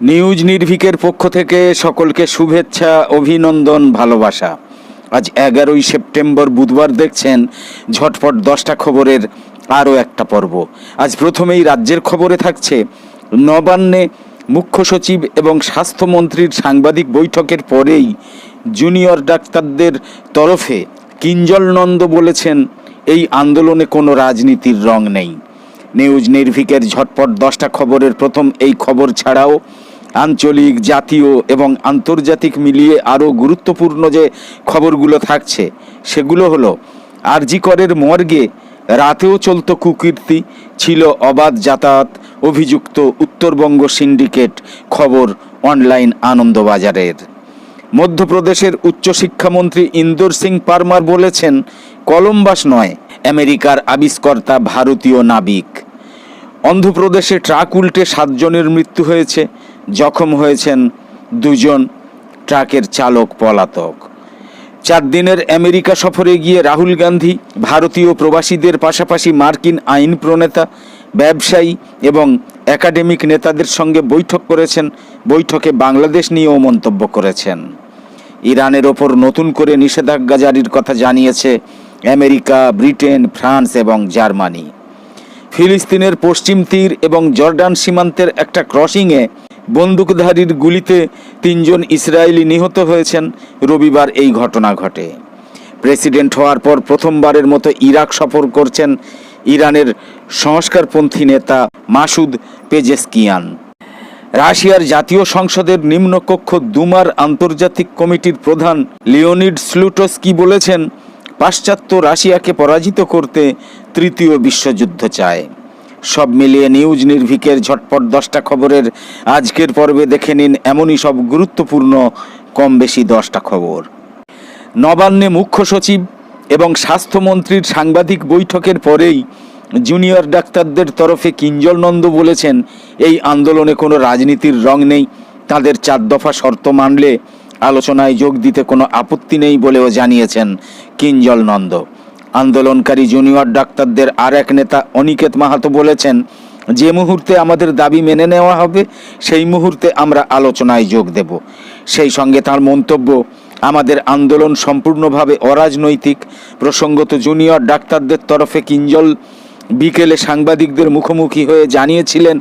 News নির্ভিকের পক্ষ থেকে সকলকে শুভেচ্ছা, অভিনন্দন, ভালোবাসা। আজ এগারোই সেপ্টেম্বর বুধবার দেখছেন ঝটপট দশটা খবরের আরও একটা পর্ব। আজ প্রথমেই রাজ্যের খবরে থাকছে, নবান্নে মুখ্য সচিব এবং স্বাস্থ্যমন্ত্রীর সাংবাদিক বৈঠকের পরেই জুনিয়র ডাক্তারদের তরফে কিঞ্জল নন্দ বলেছেন, এই আন্দোলনে কোনো রাজনীতির রং নেই। নিউজ নির্ভিকের ঝটপট দশটা খবরের প্রথম এই খবর ছাড়াও আঞ্চলিক, জাতীয় এবং আন্তর্জাতিক মিলিয়ে আরও গুরুত্বপূর্ণ যে খবরগুলো থাকছে, সেগুলো হলো আরজি করের মর্গে রাতেও চলত কুকীর্তি, ছিল অবাধ যাতায়াত, অভিযুক্ত উত্তরবঙ্গ সিন্ডিকেট খবর অনলাইন আনন্দবাজারের। মধ্যপ্রদেশের উচ্চশিক্ষামন্ত্রী ইন্দোর সিং পারমার বলেছেন, কলম্বাস নয়, আমেরিকার আবিষ্কর্তা ভারতীয় নাবিক। অন্ধ্রপ্রদেশে ট্রাক উল্টে সাতজনের মৃত্যু হয়েছে জখম হয়েছেন দুজন ট্রাকের চালক পলাতক। চার দিনের আমেরিকা সফরে গিয়ে রাহুল গান্ধী ভারতীয় প্রবাসীদের পাশাপাশি মার্কিন আইন প্রণেতা, ব্যবসায়ী এবং একাডেমিক নেতাদের সঙ্গে বৈঠক করেছেন, বৈঠকে বাংলাদেশ নিয়েও মন্তব্য করেছেন। ইরানের ওপর নতুন করে নিষেধাজ্ঞা জারির কথা জানিয়েছে আমেরিকা, ব্রিটেন, ফ্রান্স এবং জার্মানি। ফিলিস্তিনের পশ্চিম তীর এবং জর্ডান সীমান্তের একটা ক্রসিংয়ে বন্দুকধারীর গুলিতে তিনজন ইসরায়েলি নিহত হয়েছেন। রবিবার এই ঘটনা ঘটে। প্রেসিডেন্ট হওয়ার পর প্রথমবারের মতো ইরাক সফর করছেন ইরানের সংস্কারপন্থী নেতা মাসুদ পেজেস্কিয়ান। রাশিয়ার জাতীয় সংসদের নিম্নকক্ষ দুমার আন্তর্জাতিক কমিটির প্রধান লিওনিড স্লুটস্কি বলেছেন, পাশ্চাত্য রাশিয়াকে পরাজিত করতে তৃতীয় বিশ্বযুদ্ধ চায়। সব মিলিয়ে নিউজ নির্ভিকের ঝটপট দশটা খবরের আজকের পর্বে দেখে নিন এমনই সব গুরুত্বপূর্ণ, কম বেশি দশটা খবর। নবান্নে মুখ্য সচিব এবং স্বাস্থ্যমন্ত্রীর সাংবাদিক বৈঠকের পরেই জুনিয়র ডাক্তারদের তরফে কিঞ্জল নন্দ বলেছেন, এই আন্দোলনে কোনো রাজনীতির রং নেই, তাদের চার দফা শর্ত মানলে আলোচনায় যোগ দিতে কোনো আপত্তি নেই বলেও জানিয়েছেন কিঞ্জল নন্দ। আন্দোলনকারী জুনিয়র ডাক্তারদের আর এক নেতা অনিকেত মাহাতো বলেছেন, যে মুহূর্তে আমাদের দাবি মেনে নেওয়া হবে, সেই মুহূর্তে আমরা আলোচনায় যোগ দেব। সেই সঙ্গে তার মন্তব্য, আমাদের আন্দোলন সম্পূর্ণভাবে অরাজনৈতিক। প্রসঙ্গত জুনিয়র ডাক্তারদের তরফে কিঞ্জল বিকেলে সাংবাদিকদের মুখোমুখি হয়ে জানিয়েছিলেন,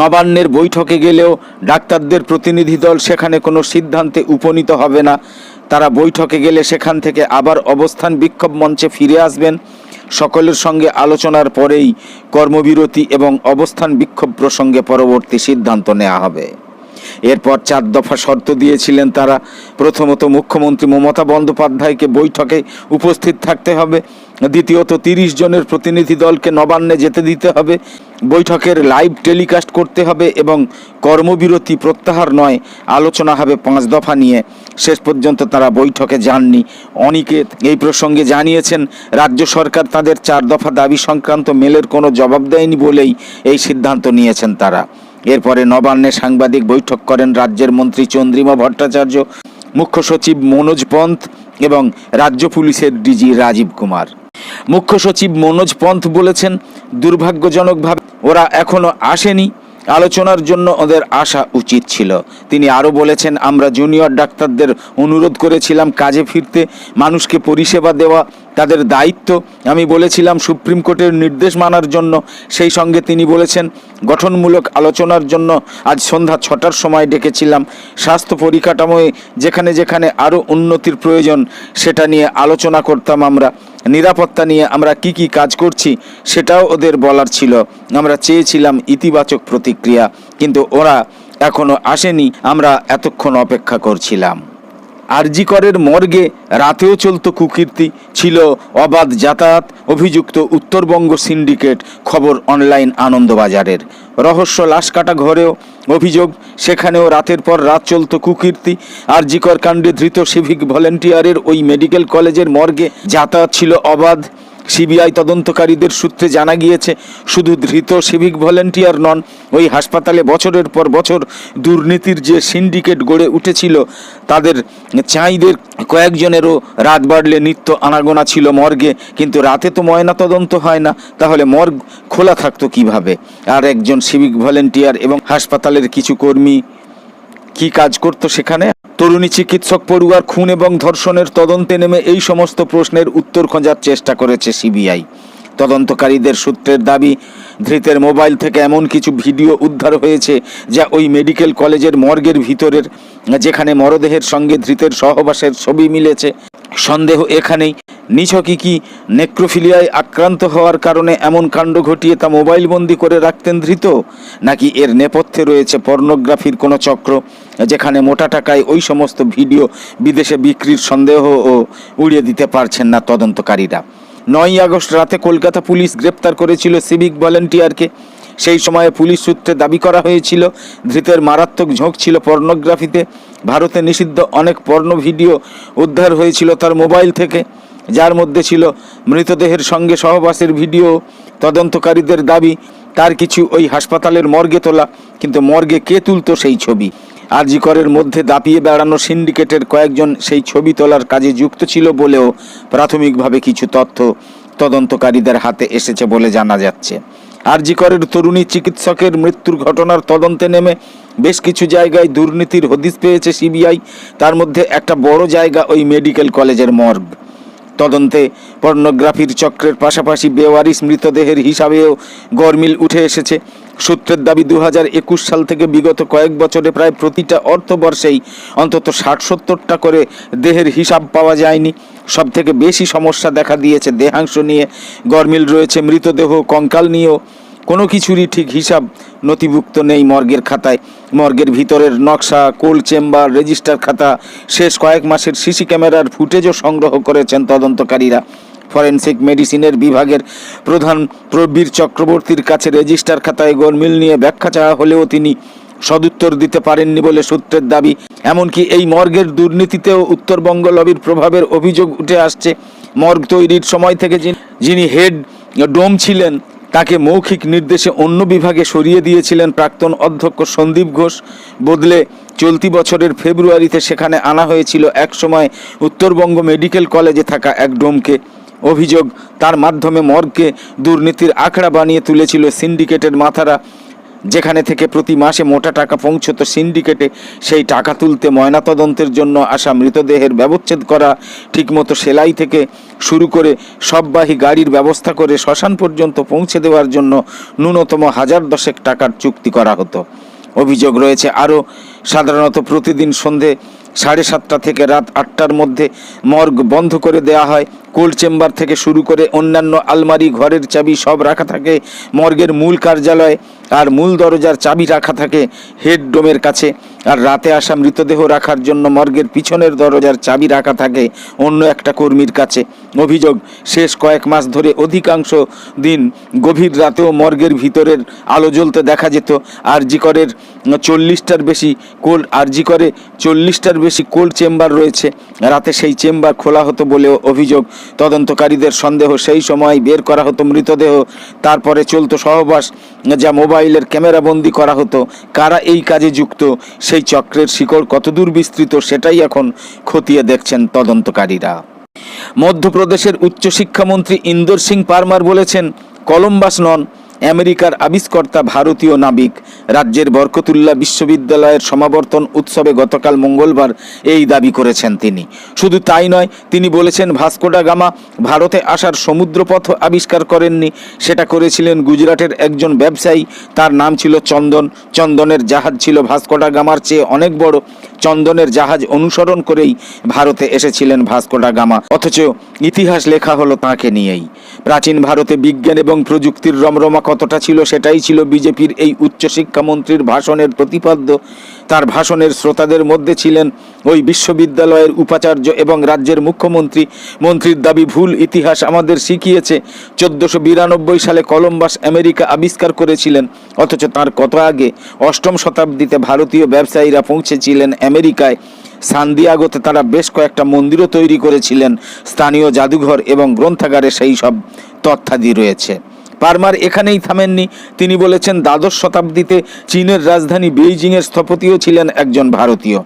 নবান্নের বৈঠকে গেলেও ডাক্তারদের প্রতিনিধি দল সেখানে কোনো সিদ্ধান্তে উপনীত হবে না। তারা বৈঠকে গেলে সেখান থেকে আবার অবস্থান বিক্ষোভ মঞ্চে ফিরে আসবেন। সকলের সঙ্গে আলোচনার পরেই কর্মবিরতি এবং অবস্থান বিক্ষোভ প্রসঙ্গে পরবর্তী সিদ্ধান্ত নেওয়া হবে। এরপর চার দফা শর্ত দিয়েছিলেন তারা। প্রথমত মুখ্যমন্ত্রী মমতা বন্দ্যোপাধ্যায়কে বৈঠকে উপস্থিত থাকতে হবে। দ্বিতীয়ত তিরিশ জনের প্রতিনিধি দলকে নবান্নে যেতে দিতে হবে। বৈঠকের লাইভ টেলিকাস্ট করতে হবে এবং কর্মবিরতি প্রত্যাহার নয়, আলোচনা হবে পাঁচ দফা নিয়ে। শেষ পর্যন্ত তারা বৈঠকে যাননি। অনিকেত এই প্রসঙ্গে জানিয়েছেন, রাজ্য সরকার তাদের চার দফা দাবি সংক্রান্ত মেলের কোনো জবাব দেয়নি বলেই এই সিদ্ধান্ত নিয়েছেন তারা। এরপরে নবান্নে সাংবাদিক বৈঠক করেন রাজ্যের মন্ত্রী চন্দ্রিমা ভট্টাচার্য, মুখ্য সচিব মনোজ পন্থ এবং রাজ্য পুলিশের ডিজি রাজীব কুমার। মুখ্য সচিব মনোজ পন্থ বলেছেন, দুর্ভাগ্যজনকভাবে ওরা এখনও আসেনি। আলোচনার জন্য ওদের আসা উচিত ছিল। তিনি আরও বলেছেন, আমরা জুনিয়র ডাক্তারদের অনুরোধ করেছিলাম কাজে ফিরতে। মানুষকে পরিষেবা দেওয়া তাদের দায়িত্ব। আমি বলেছিলাম, সুপ্রিম কোর্টের নির্দেশ মানার জন্য। সেই সঙ্গে তিনি বলেছেন, গঠনমূলক আলোচনার জন্য আজ সন্ধ্যা ছটার সময় ডেকেছিলাম। স্বাস্থ্য পরিকাঠামোয় যেখানে যেখানে আরও উন্নতির প্রয়োজন, সেটা নিয়ে আলোচনা করতাম আমরা। নিরাপত্তা নিয়ে আমরা কি কি কাজ করছি, সেটাও ওদের বলার ছিল। আমরা চেয়েছিলাম ইতিবাচক প্রতিক্রিয়া, কিন্তু ওরা এখনও আসেনি। আমরা এতক্ষণ অপেক্ষা করছিলাম। আরজি করের মর্গে রাতেও চলত কুকীর্তি। ছিল অবাধ যাতায়াত, অভিযুক্ত উত্তরবঙ্গ সিন্ডিকেট, খবর অনলাইন আনন্দবাজারের। রহস্য লাশ কাটা ঘরেও অভিযোগ, সেখানেও রাতের পর রাত চলত কুকীর্তি। আরজিকর কাণ্ডে ধৃত সিভিক ভলেন্টিয়ারের ওই মেডিকেল কলেজের মর্গে যাতায়াত ছিল অবাধ। সিবিআই তদন্তকারীদের সূত্রে জানা গিয়েছে, শুধু ধৃত সিভিক ভলেন্টিয়ার নন, ওই হাসপাতালে বছরের পর বছর দুর্নীতির যে সিন্ডিকেট গড়ে উঠেছিল, তাদের চাঁইদের কয়েকজনেরও রাত বাড়লে নিত্য আনাগোনা ছিল মর্গে, কিন্তু রাতে তো ময়না তদন্ত হয় না, তাহলে মর্গ খোলা থাকতো কীভাবে? আর একজন সিভিক ভলেন্টিয়ার এবং হাসপাতালের কিছু কর্মী কি কাজ করত সেখানে? তরুণী চিকিৎসক পড়ুয়ার খুন এবং ধর্ষণের তদন্তে নেমে এই সমস্ত প্রশ্নের উত্তর খোঁজার চেষ্টা করেছে সিবিআই। তদন্তকারীদের সূত্রের দাবি, ধৃতের মোবাইল থেকে এমন কিছু ভিডিও উদ্ধার হয়েছে যা ওই মেডিকেল কলেজের মর্গের ভিতরের, যেখানে মরদেহের সঙ্গে ধৃতের সহবাসের ছবি মিলেছে। সন্দেহ এখানেই। নিছকই কি নেক্রোফিলিয়ায় আক্রান্ত হওয়ার কারণে এমন কাণ্ড ঘটিয়ে তা মোবাইল বন্দি করে রাখতেন ধৃত? নাকি এর নেপথ্যে রয়েছে পর্নোগ্রাফির কোনো চক্র, যেখানে মোটা টাকায় ওই সমস্ত ভিডিও বিদেশে বিক্রির সন্দেহও উড়িয়ে দিতে পারছেন না তদন্তকারীরা? নয়ই আগস্ট রাতে কলকাতা পুলিশ গ্রেপ্তার করেছিল সিভিক ভলেন্টিয়ারকে। সেই সময়ে পুলিশ সূত্রে দাবি করা হয়েছিল, ধৃতের মারাত্মক ঝোঁক ছিল পর্নোগ্রাফিতে। ভারতে নিষিদ্ধ অনেক পর্ণ ভিডিও উদ্ধার হয়েছিল তার মোবাইল থেকে, যার মধ্যে ছিল মৃতদেহের সঙ্গে সহবাসের ভিডিও, তদন্তকারীদের দাবি, তার কিছু ওই হাসপাতালের মর্গে তোলা, কিন্তু মর্গে কে তুলতো সেই ছবি? আরজিকরের মধ্যে দাপিয়ে বেড়ানো সিন্ডিকেটের কয়েকজন সেই ছবি তোলার কাজে যুক্ত ছিল বলেও প্রাথমিকভাবে কিছু তথ্য তদন্তকারীদের হাতে এসেছে বলে জানা যাচ্ছে। আরজিকরের তরুণী চিকিৎসকের মৃত্যুর ঘটনার তদন্তে নেমে বেশ কিছু জায়গায় দুর্নীতির হদিস পেয়েছে সিবিআই, তার মধ্যে একটা বড় জায়গা ওই মেডিকেল কলেজের মর্গ। তদন্তে পর্নোগ্রাফির চক্রের পাশাপাশি বেওয়ারিশ মৃতদেহের হিসাবেও গরমিল উঠে এসেছে। সূত্রের দাবি দু সাল থেকে বিগত কয়েক বছরে প্রায় প্রতিটা অর্থবর্ষেই অন্তত ষাট সত্তরটা করে দেহের হিসাব পাওয়া যায়নি। সব থেকে বেশি সমস্যা দেখা দিয়েছে দেহাংশ নিয়ে। গরমিল রয়েছে, মৃতদেহ, কঙ্কাল নিয়েও। কোনো কিছুরই ঠিক হিসাব নথিভুক্ত নেই মর্গের খাতায়। মর্গের ভিতরের নকশা কোল্ড চেম্বার, রেজিস্টার খাতা, শেষ কয়েক মাসের সিসি ক্যামেরার ফুটেজও সংগ্রহ করেছেন তদন্তকারীরা। ফরেনসিক মেডিসিনের বিভাগের প্রধান প্রবীর চক্রবর্তীর কাছে রেজিস্টার খাতায় গোলমিল নিয়ে ব্যাখ্যা চাওয়া হলেও তিনি সদুত্তর দিতে পারেননি বলে সূত্রের দাবি। এমনকি এই মর্গের দুর্নীতিতেও উত্তরবঙ্গ লবির প্রভাবের অভিযোগ উঠে আসছে। মর্গ তৈরির সময় থেকে যিনি- হেড ডোম ছিলেন, তাকে মৌখিক নির্দেশে অন্য বিভাগে সরিয়ে দিয়েছিলেন প্রাক্তন অধ্যক্ষ সন্দীপ ঘোষ। বদলে চলতি বছরের ফেব্রুয়ারিতে সেখানে আনা হয়েছিল একসময় উত্তরবঙ্গ মেডিকেল কলেজে থাকা এক ডোমকে। অভিযোগ। তার মাধ্যমে মর্গকে দুর্নীতির আখড়া বানিয়ে তুলেছিল সিন্ডিকেটের মাথারা। যেখানে থেকে প্রতি মাসে মোটা টাকা পৌঁছতো সিন্ডিকেটে, সেই টাকা তুলতে ময়নাতদন্তের জন্য আসা মৃতদেহের ব্যবচ্ছেদ করা, ঠিকমতো সেলাই থেকে শুরু করে সববাহী গাড়ির ব্যবস্থা করে শ্মশান পর্যন্ত পৌঁছে দেওয়ার জন্য ন্যূনতম হাজার দশেক টাকার চুক্তি করা হতো। অভিযোগ রয়েছে, আরও সাধারণত প্রতিদিন সন্ধে সাড়ে সাতটা থেকে রাত আটটার মধ্যে মর্গ বন্ধ করে দেওয়া হয়। কোল্ড চেম্বার থেকে শুরু করে অন্যান্য আলমারি, ঘরের চাবি সব রাখা থাকে, মর্গের মূল কার্যালয় আর মূল দরজার চাবি রাখা থাকে হেড ডোমের কাছে। আর রাতে আসা মৃতদেহ রাখার জন্য মর্গের পিছনের দরজার চাবি রাখা থাকে অন্য একটা কর্মীর কাছে। অভিযোগ, শেষ কয়েক মাস ধরে অধিকাংশ দিন গভীর রাতেও মর্গের ভিতরের আলো জ্বলতে দেখা যেত। আরজি করের চল্লিশটার বেশি কোল্ড আরজি করে চল্লিশটার বেশি কোল্ড চেম্বার রয়েছে। রাতে সেই চেম্বার খোলা হতো বলেও অভিযোগ। তদন্তকারীদের সন্দেহ, সেই সময় বের করা হতো মৃতদেহ, তারপরে চলতো সহবাস, যা মোবাইলের ক্যামেরাবন্দি করা হতো। কারা এই কাজে যুক্ত সেই চক্রের শিকড় কতদূর বিস্তৃত সেটাই এখন খতিয়ে দেখছেন তদন্তকারীরা। মধ্যপ্রদেশের উচ্চশিক্ষামন্ত্রী ইন্দর সিং পারমার বলেছেন, কলম্বাস নন আমেরিকার আবিষ্কর্তা ভারতীয় নাবিক। রাজ্যের বরকতুল্লাহ বিশ্ববিদ্যালয়ের সমাবর্তন উৎসবে গতকাল মঙ্গলবার এই দাবি করেছেন তিনি। শুধু তাই নয়, তিনি বলেছেন ভাস্কোডা গামা ভারতে আসার সমুদ্রপথ আবিষ্কার করেননি। সেটা করেছিলেন গুজরাটের একজন ব্যবসায়ী। তার নাম ছিল চন্দন। চন্দনের জাহাজ ছিল ভাস্কোডা গামার চেয়ে অনেক বড়। চন্দনের জাহাজ অনুসরণ করেই ভারতে এসেছিলেন ভাস্কোডা গামা। অথচ ইতিহাস লেখা হলো তাঁকে নিয়েই। প্রাচীন ভারতে বিজ্ঞান এবং প্রযুক্তির রমরমা কতটা ছিল সেটাই ছিল বিজেপির এই উচ্চশিক্ষামন্ত্রীর ভাষণের প্রতিপাদ্য। তার ভাষণের শ্রোতাদের মধ্যে ছিলেন ওই বিশ্ববিদ্যালয়ের উপাচার্য এবং রাজ্যের মুখ্যমন্ত্রী। মন্ত্রীর দাবি, ভুল ইতিহাস আমাদের শিখিয়েছে। চোদ্দশো বিরানব্বই সালে কলম্বাস আমেরিকা আবিষ্কার করেছিলেন। অথচ তার কত আগে অষ্টম শতাব্দীতে ভারতীয় ব্যবসায়ীরা পৌঁছেছিলেন আমেরিকায়। সান্দিয়াগোতে তারা বেশ কয়েকটা মন্দিরও তৈরি করেছিলেন। স্থানীয় জাদুঘর এবং গ্রন্থাগারে সেই সব তথ্যাদি রয়েছে। পারমার এখানেই থামেননি। তিনি বলেছেন, দ্বাদশ শতাব্দীতে চীনের রাজধানী বেইজিংয়ের স্থপতিও ছিলেন একজন ভারতীয়।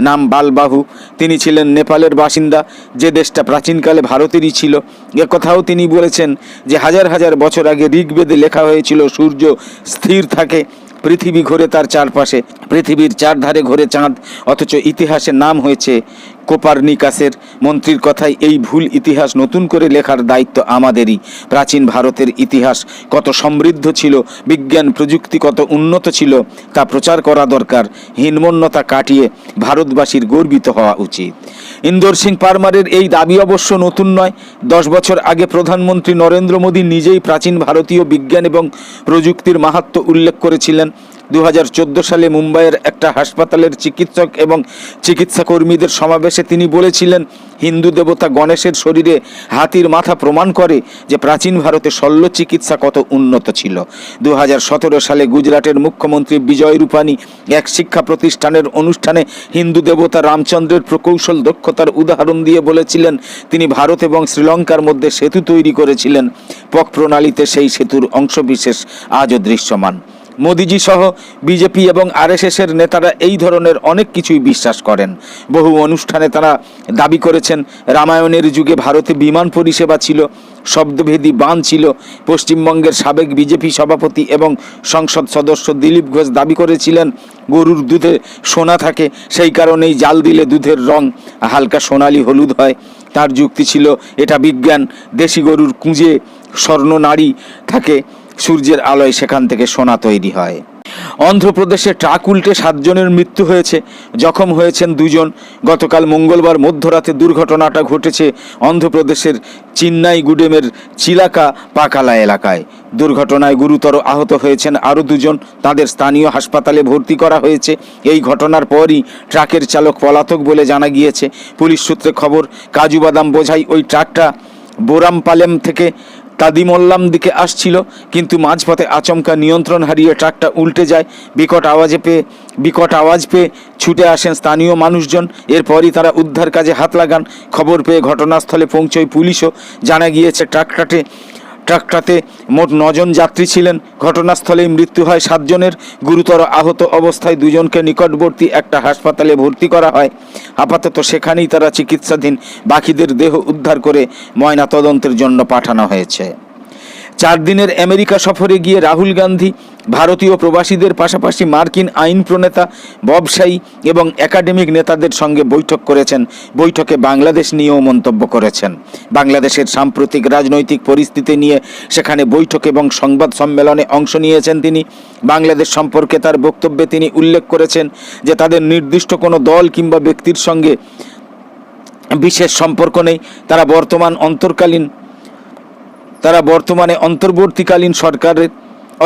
নাম বালবাহু। তিনি ছিলেন নেপালের বাসিন্দা। যে দেশটা প্রাচীনকালে ভারতেরই ছিল। এ কথাও তিনি বলেছেন যে, হাজার হাজার বছর আগে ঋগ্বেদে লেখা হয়েছিল, সূর্য স্থির থাকে, পৃথিবী ঘোরে তার চারপাশে। পৃথিবীর চারধারে ঘোরে চাঁদ, অথচ ইতিহাসে নাম হয়েছে কোপারনিকাসের মন্ত্রীর কথায় এই ভুল ইতিহাস নতুন করে লেখার দায়িত্ব আমাদেরই। প্রাচীন ভারতের ইতিহাস কত সমৃদ্ধ ছিল, বিজ্ঞান প্রযুক্তি কত উন্নত ছিল, তা প্রচার করা দরকার, হীনমন্যতা কাটিয়ে ভারতবাসীর গর্বিত হওয়া উচিত। ইন্দোর সিং পারমারের এই দাবি অবশ্য নতুন নয়। দশ বছর আগে প্রধানমন্ত্রী নরেন্দ্র মোদী নিজেই প্রাচীন ভারতীয় বিজ্ঞান এবং প্রযুক্তির মাহাত্ম উল্লেখ করেছিলেন। দু হাজার চোদ্দ সালে মুম্বাইয়ের একটা হাসপাতালের চিকিৎসক এবং চিকিৎসা কর্মীদের সমাবেশে তিনি বলেছিলেন, হিন্দু দেবতা গণেশের শরীরে হাতির মাথা প্রমাণ করে যে প্রাচীন ভারতে শল্য চিকিৎসা কত উন্নত ছিল। দু হাজার সতেরো সালে গুজরাটের মুখ্যমন্ত্রী বিজয় রূপানী এক শিক্ষা প্রতিষ্ঠানের অনুষ্ঠানে হিন্দু দেবতা রামচন্দ্রের প্রকৌশল দক্ষতার উদাহরণ দিয়ে বলেছিলেন, তিনি ভারত এবং শ্রীলঙ্কার মধ্যে সেতু তৈরি করেছিলেন। পক প্রণালীতে সেই সেতুর অংশবিশেষ আজও দৃশ্যমান। মোদিজি সহ বিজেপি এবং আরএসএসের নেতারা এই ধরনের অনেক কিছুই বিশ্বাস করেন। বহু অনুষ্ঠানে তারা দাবি করেছেন, রামায়ণের যুগে ভারতে বিমান পরিষেবা ছিল, শব্দভেদী বান ছিল, পশ্চিমবঙ্গের সাবেক বিজেপি সভাপতি এবং সংসদ সদস্য দিলীপ ঘোষ দাবি করেছিলেন, গরুর দুধে সোনা থাকে, সেই কারণেই জাল দিলে দুধের রং হালকা সোনালি হলুদ হয়। তার যুক্তি ছিল, এটা বিজ্ঞান, দেশি গরুর কুঁজে স্বর্ণ নারী থাকে। সূর্যের আলোয় সেখান থেকে সোনা তৈরি হয়। অন্ধ্রপ্রদেশে ট্রাক উল্টে সাতজনের মৃত্যু হয়েছে। জখম হয়েছেন দুজন। গতকাল মঙ্গলবার মধ্যরাতে দুর্ঘটনাটা ঘটেছে অন্ধ্রপ্রদেশের চিন্নাইগুডেমের চিলাকা পাকালা এলাকায়। দুর্ঘটনায় গুরুতর আহত হয়েছেন আরও দুজন। তাদের স্থানীয় হাসপাতালে ভর্তি করা হয়েছে। এই ঘটনার পরই ট্রাকের চালক পলাতক বলে জানা গিয়েছে। পুলিশ সূত্রে খবর, কাজু বাদাম বোঝাই ওই ট্রাকটা বোরামপালেম থেকে তাদিমল্লাম দিকে আসছিল, কিন্তু মাঝপথে আচমকা নিয়ন্ত্রণ হারিয়ে ট্রাকটা উল্টে যায়। বিকট আওয়াজে পেয়ে, বিকট আওয়াজ পেয়ে ছুটে আসেন স্থানীয় মানুষজন। এরপরই তারা উদ্ধার কাজে হাত লাগান। খবর পেয়ে ঘটনাস্থলে পৌঁছয় পুলিশও। জানা গিয়েছে, ট্রাকটাতে ট্রাকটাতে মোট নজন যাত্রী ছিলেন। ঘটনাস্থলেই মৃত্যু হয় সাতজনের। গুরুতর আহত অবস্থায় দুজনকে নিকটবর্তী একটা হাসপাতালে ভর্তি করা হয়। আপাতত সেখানেই তারা চিকিৎসাধীন। বাকিদের দেহ উদ্ধার করে ময়নাতদন্তের জন্য পাঠানো হয়েছে। চার দিনের আমেরিকা সফরে গিয়ে রাহুল গান্ধী ভারতীয় প্রবাসীদের পাশাপাশি মার্কিন আইন প্রণেতা ব্যবসায়ী এবং একাডেমিক নেতাদের সঙ্গে বৈঠক করেছেন। বৈঠকে বাংলাদেশ নিয়েও মন্তব্য করেছেন। বাংলাদেশের সাম্প্রতিক রাজনৈতিক পরিস্থিতি নিয়ে সেখানে বৈঠক এবং সংবাদ সম্মেলনে অংশ নিয়েছেন তিনি। বাংলাদেশ সম্পর্কে তার বক্তব্যে তিনি উল্লেখ করেছেন যে তাদের নির্দিষ্ট কোনো দল কিংবা ব্যক্তির সঙ্গে বিশেষ সম্পর্ক নেই। তারা বর্তমান অন্তর্কালীন, তারা বর্তমানে অন্তর্বর্তীকালীন সরকারের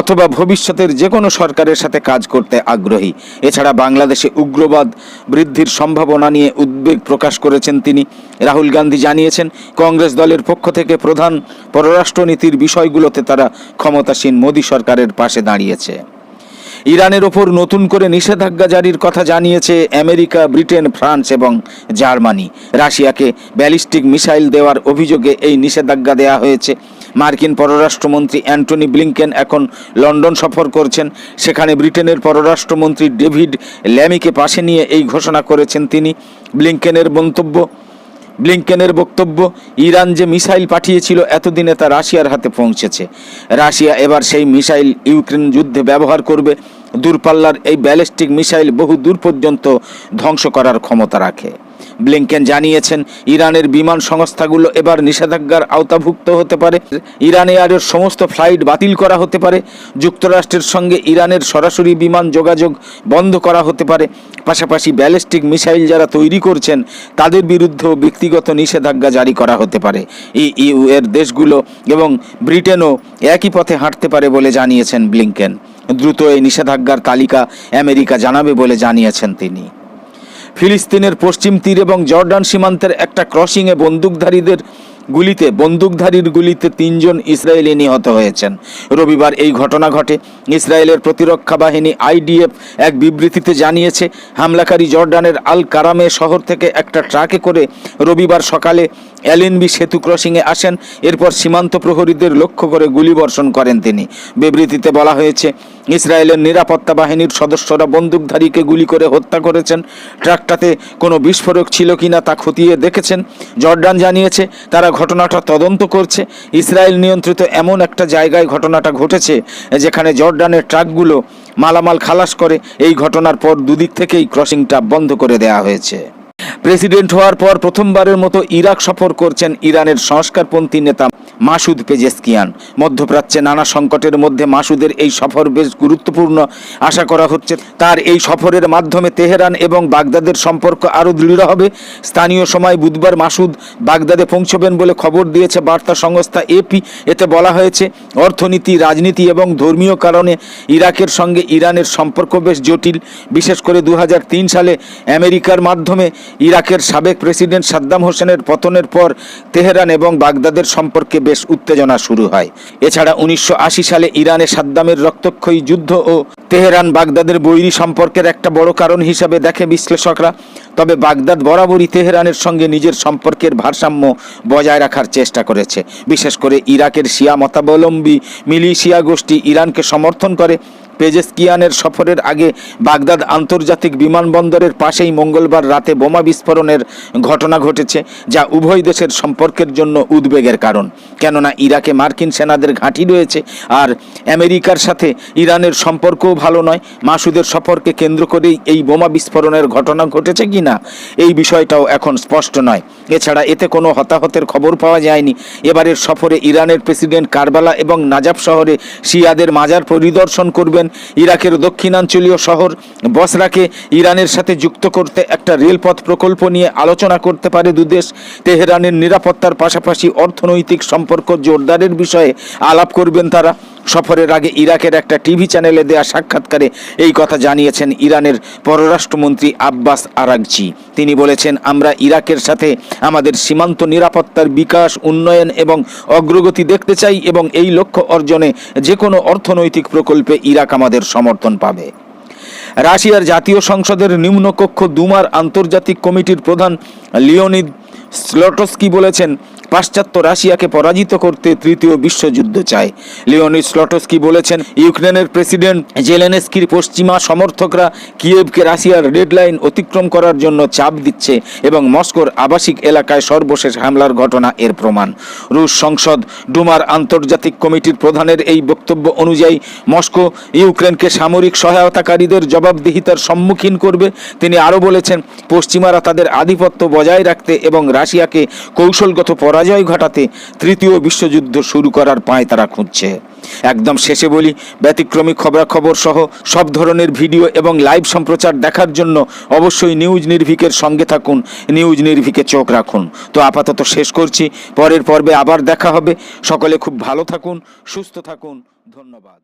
অথবা ভবিষ্যতের যে কোনো সরকারের সাথে কাজ করতে আগ্রহী। এছাড়া বাংলাদেশে উগ্রবাদ বৃদ্ধির সম্ভাবনা নিয়ে উদ্বেগ প্রকাশ করেছেন তিনি। রাহুল গান্ধী জানিয়েছেন, কংগ্রেস দলের পক্ষ থেকে প্রধান পররাষ্ট্রনীতির বিষয়গুলোতে তারা ক্ষমতাসীন মোদী সরকারের পাশে দাঁড়িয়েছে। ইরানের ওপর নতুন করে নিষেধাজ্ঞা জারির কথা জানিয়েছে আমেরিকা, ব্রিটেন, ফ্রান্স এবং জার্মানি। রাশিয়াকে ব্যালিস্টিক মিসাইল দেওয়ার অভিযোগে এই নিষেধাজ্ঞা দেওয়া হয়েছে। মার্কিন পররাষ্ট্রমন্ত্রী অ্যান্টনি ব্লিংকেন এখন লন্ডন সফর করছেন। সেখানে ব্রিটেনের পররাষ্ট্রমন্ত্রী ডেভিড ল্যামিকে পাশে নিয়ে এই ঘোষণা করেছেন তিনি। ব্লিংকেনের মন্তব্য ব্লিংকেনের বক্তব্য, ইরান যে মিসাইল পাঠিয়েছিল এতদিনে তা রাশিয়ার হাতে পৌঁছেছে। রাশিয়া এবার সেই মিসাইল ইউক্রেন যুদ্ধে ব্যবহার করবে। দূরপাল্লার এই ব্যালিস্টিক মিসাইল বহু দূর পর্যন্ত ধ্বংস করার ক্ষমতা রাখে। ব্লিংকেন জানিয়েছেন, ইরানের বিমান সংস্থাগুলো এবার নিষেধাজ্ঞার আওতাভুক্ত হতে পারে। ইরান এয়ারের সমস্ত ফ্লাইট বাতিল করা হতে পারে। যুক্তরাষ্ট্রের সঙ্গে ইরানের সরাসরি বিমান যোগাযোগ বন্ধ করা হতে পারে। পাশাপাশি ব্যালিস্টিক মিসাইল যারা তৈরি করছেন, তাদের বিরুদ্ধেও ব্যক্তিগত নিষেধাজ্ঞা জারি করা হতে পারে। ইইউ এর দেশগুলো এবং ব্রিটেনও একই পথে হাঁটতে পারে বলে জানিয়েছেন ব্লিংকেন। দ্রুত এই নিষেধাজ্ঞার তালিকা আমেরিকা জানাবে বলে জানিয়েছেন তিনি। ফিলিস্তিনের পশ্চিম তীর এবং জর্ডান সীমান্তের একটা ক্রসিংয়ে বন্দুকধারীদের গুলিতে, বন্দুকধারীর গুলিতে তিনজন ইসরায়েলি নিহত হয়েছেন। রবিবার এই ঘটনা ঘটে। ইসরায়েলের প্রতিরক্ষা বাহিনী আইডিএফ এক বিবৃতিতে জানিয়েছে, হামলাকারী জর্ডানের আল কারামে শহর থেকে একটা ট্রাকে করে রবিবার সকালে এলএনবি সেতু ক্রসিংয়ে আসেন। এরপর সীমান্ত প্রহরীদের লক্ষ্য করে গুলিবর্ষণ করেন তিনি। বিবৃতিতে বলা হয়েছে, ইসরায়েলের নিরাপত্তা বাহিনীর সদস্যরা বন্দুকধারীকে গুলি করে হত্যা করেছেন। ট্রাকটাতে কোনো বিস্ফোরক ছিল কিনা তা খতিয়ে দেখেছেন। জর্ডান জানিয়েছে, তারা ঘটনাটা তদন্ত করছে। ইসরায়েল নিয়ন্ত্রিত এমন একটা জায়গায় ঘটনাটা ঘটেছে, যেখানে জর্ডানের ট্রাকগুলো মালামাল খালাস করে। এই ঘটনার পর দুদিক থেকেই ক্রসিংটা বন্ধ করে দেওয়া হয়েছে। প্রেসিডেন্ট হওয়ার পর প্রথমবারের মতো ইরাক সফর করছেন ইরানের সংস্কারপন্থী নেতা মাসুদ পেজেস্কিয়ান। মধ্যপ্রাচ্যে নানা সংকটের মধ্যে মাসুদের এই সফর বেশ গুরুত্বপূর্ণ। আশা করা হচ্ছে তার এই সফরের মাধ্যমে তেহরান এবং বাগদাদের সম্পর্ক আরও দৃঢ় হবে। স্থানীয় সময় বুধবার মাসুদ বাগদাদে পৌঁছবেন বলে খবর দিয়েছে বার্তা সংস্থা এপি এতে বলা হয়েছে, অর্থনীতি, রাজনীতি এবং ধর্মীয় কারণে ইরাকের সঙ্গে ইরানের সম্পর্ক বেশ জটিল। বিশেষ করে দু হাজার তিন সালে আমেরিকার মাধ্যমে ইরাকের সাবেক প্রেসিডেন্ট সাদ্দাম হোসেনের পতনের পর তেহরান এবং বাগদাদের সম্পর্কে বেশ উত্তেজনা শুরু হয়। এছাড়া উনিশশো আশি সালে ইরানে সাদ্দামের রক্তক্ষয়ী যুদ্ধ ও তেহরান বাগদাদের বৈরী সম্পর্কের একটা বড় কারণ হিসাবে দেখে বিশ্লেষকরা। তবে বাগদাদ বরাবরই তেহরানের সঙ্গে নিজের সম্পর্কের ভারসাম্য বজায় রাখার চেষ্টা করেছে। বিশেষ করে ইরাকের শিয়া মতাবলম্বী মিলিশিয়া গোষ্ঠী ইরানকে সমর্থন করে। পেজেসকিয়ানের সফরের আগে বাগদাদ আন্তর্জাতিক বিমানবন্দরের পাশেই মঙ্গলবার রাতে বোমা বিস্ফোরণের ঘটনা ঘটেছে, যা উভয় দেশের সম্পর্কের জন্য উদ্বেগের কারণ। কেননা ইরাকে মার্কিন সেনাদের ঘাঁটি রয়েছে, আর আমেরিকার সাথে ইরানের সম্পর্কও ভালো নয়। মাসুদের সফরকে কেন্দ্র করেই এই বোমা বিস্ফোরণের ঘটনা ঘটেছে কি না, এই বিষয়টাও এখন স্পষ্ট নয়। এছাড়া এতে কোনো হতাহতের খবর পাওয়া যায়নি। এবারের সফরে ইরানের প্রেসিডেন্ট কারবালা এবং নাজাব শহরে শিয়াদের মাজার পরিদর্শন করবেন ইরাকের দক্ষিণাঞ্চলীয় শহর বসরাকে ইরানের সাথে যুক্ত করতে একটা রেলপথ প্রকল্প নিয়ে আলোচনা করতে পারে দুদেশ তেহরানের নিরাপত্তার পাশাপাশি অর্থনৈতিক সম্পর্ক জোরদারের বিষয়ে আলাপ করবেন তারা। সফরের আগে ইরাকের একটা টিভি চ্যানেলে দেয়া সাক্ষাৎকারে এই কথা জানিয়েছেন ইরানের পররাষ্ট্রমন্ত্রী আব্বাস আরাকজি। তিনি বলেছেন, আমরা ইরাকের সাথে আমাদের সীমান্ত নিরাপত্তার বিকাশ, উন্নয়ন এবং অগ্রগতি দেখতে চাই এবং এই লক্ষ্য অর্জনে যে কোনো অর্থনৈতিক প্রকল্পে ইরাক আমাদের সমর্থন পাবে। রাশিয়ার জাতীয় সংসদের নিম্নকক্ষ দুমার আন্তর্জাতিক কমিটির প্রধান লিওনিদ স্লটস্কি বলেছেন পাশ্চাত্য রাশিয়াকে পরাজিত করতে তৃতীয় বিশ্বযুদ্ধ চায়। লিওনিড স্লটস্কি বলেছেন, ইউক্রেনের প্রেসিডেন্ট জেলেনেস্কির পশ্চিমা সমর্থকরা কিয়েভকে রাশিয়ার রেড লাইন অতিক্রম করার জন্য চাপ দিচ্ছে এবং মস্কোর আবাসিক এলাকায় সর্বশেষ হামলার ঘটনা এর প্রমাণ। রুশ সংসদ ডুমার আন্তর্জাতিক কমিটির প্রধানের এই বক্তব্য অনুযায়ী, মস্কো ইউক্রেনকে সামরিক সহায়তাকারীদের জবাবদিহিতার সম্মুখীন করবে। তিনি আরও বলেছেন, পশ্চিমারা তাদের আধিপত্য বজায় রাখতে এবং রাশিয়াকে কৌশলগত পরাজয় ঘটাতে তৃতীয় বিশ্বযুদ্ধ শুরু করার পায় তারা খুঁজছে। একদম শেষে বলি, ব্যতিক্রমী খবরাখবর সহ সব ধরনের ভিডিও এবং লাইভ সম্প্রচার দেখার জন্য অবশ্যই নিউজ নির্ভিকের সঙ্গে থাকুন, নিউজ নির্ভিকে চোখ রাখুন। তো আপাতত শেষ করছি, পরের পর্বে আবার দেখা হবে। সকলে খুব ভালো থাকুন, সুস্থ থাকুন, ধন্যবাদ।